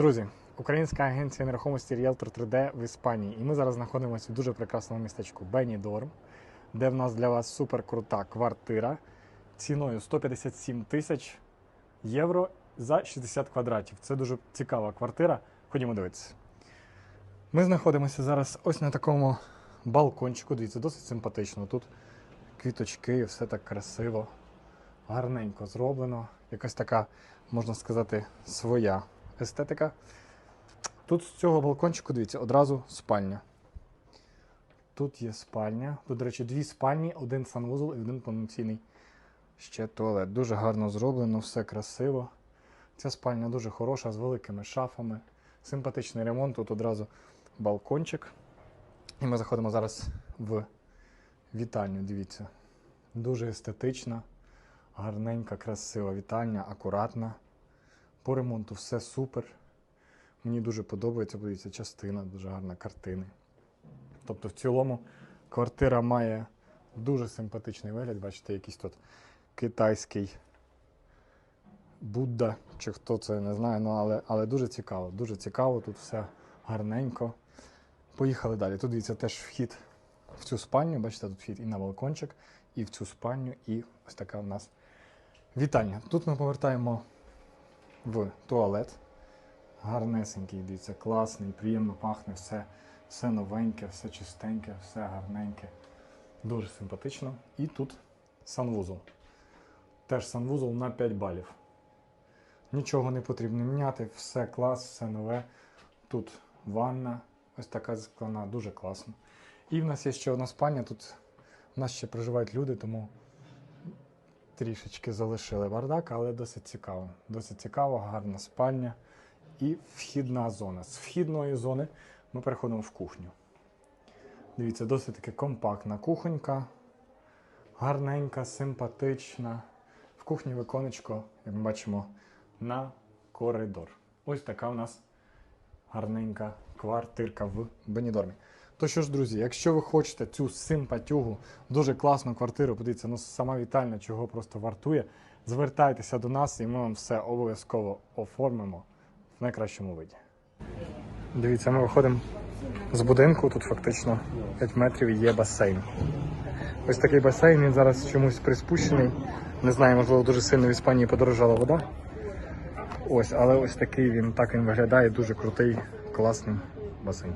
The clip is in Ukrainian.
Друзі, українська агенція нерухомості Realtor 3D в Іспанії. І ми зараз знаходимося в дуже прекрасному містечку Бенідорм, де в нас для вас супер крута квартира ціною 157 тисяч євро за 60 квадратів. Це дуже цікава квартира. Ходімо дивитися. Ми знаходимося зараз ось на такому балкончику. Дивіться, досить симпатично. Тут квіточки, все так красиво, гарненько зроблено. Якась така, можна сказати, своя естетика. Тут з цього балкончику, дивіться, одразу спальня. Тут є спальня. Тут, до речі, дві спальні, один санвузол і один повноцінний ще туалет. Дуже гарно зроблено, все красиво. Ця спальня дуже хороша, з великими шафами. Симпатичний ремонт. Тут одразу балкончик. І ми заходимо зараз в вітальню. Дивіться. Дуже естетична, гарненька, красива вітальня, акуратна. По ремонту все супер. Мені дуже подобається, подивіться, частина, дуже гарна картини. Тобто, в цілому квартира має дуже симпатичний вигляд. Бачите, якийсь тут китайський Будда, чи хто це не знаю, ну, але, але дуже цікаво. Дуже цікаво, тут все гарненько. Поїхали далі. Тут дивіться теж вхід в цю спальню. Бачите, тут вхід і на балкончик, і в цю спальню, і ось така у нас вітальня. Тут ми повертаємо в туалет. Гарнесенький, дивіться, класний, приємно пахне, все, все новеньке, все чистеньке, все гарненьке. Дуже симпатично. І тут санвузол. Теж санвузол на 5 балів. Нічого не потрібно міняти, все клас, все нове. Тут ванна, ось така скляна, дуже класно. І в нас є ще одна спальня. Тут в нас ще проживають люди, тому трішечки залишили бардак, але досить цікаво. Досить цікаво, гарна спальня і вхідна зона. З вхідної зони ми переходимо в кухню. Дивіться, досить таки компактна кухонька, гарненька, симпатична. В кухні виконечко, як ми бачимо, на коридор. Ось така у нас гарненька квартирка в Бенідормі. То що ж, друзі, якщо ви хочете цю симпатюгу, дуже класну квартиру, подивіться, ну сама вітальня чого просто вартує, звертайтеся до нас і ми вам все обов'язково оформимо в найкращому виді. Дивіться, ми виходимо з будинку, тут фактично 5 метрів є басейн. Ось такий басейн, він зараз чомусь приспущений. Не знаю, можливо, дуже сильно в Іспанії подорожала вода. Ось, але ось такий він так він виглядає, дуже крутий, класний басейн.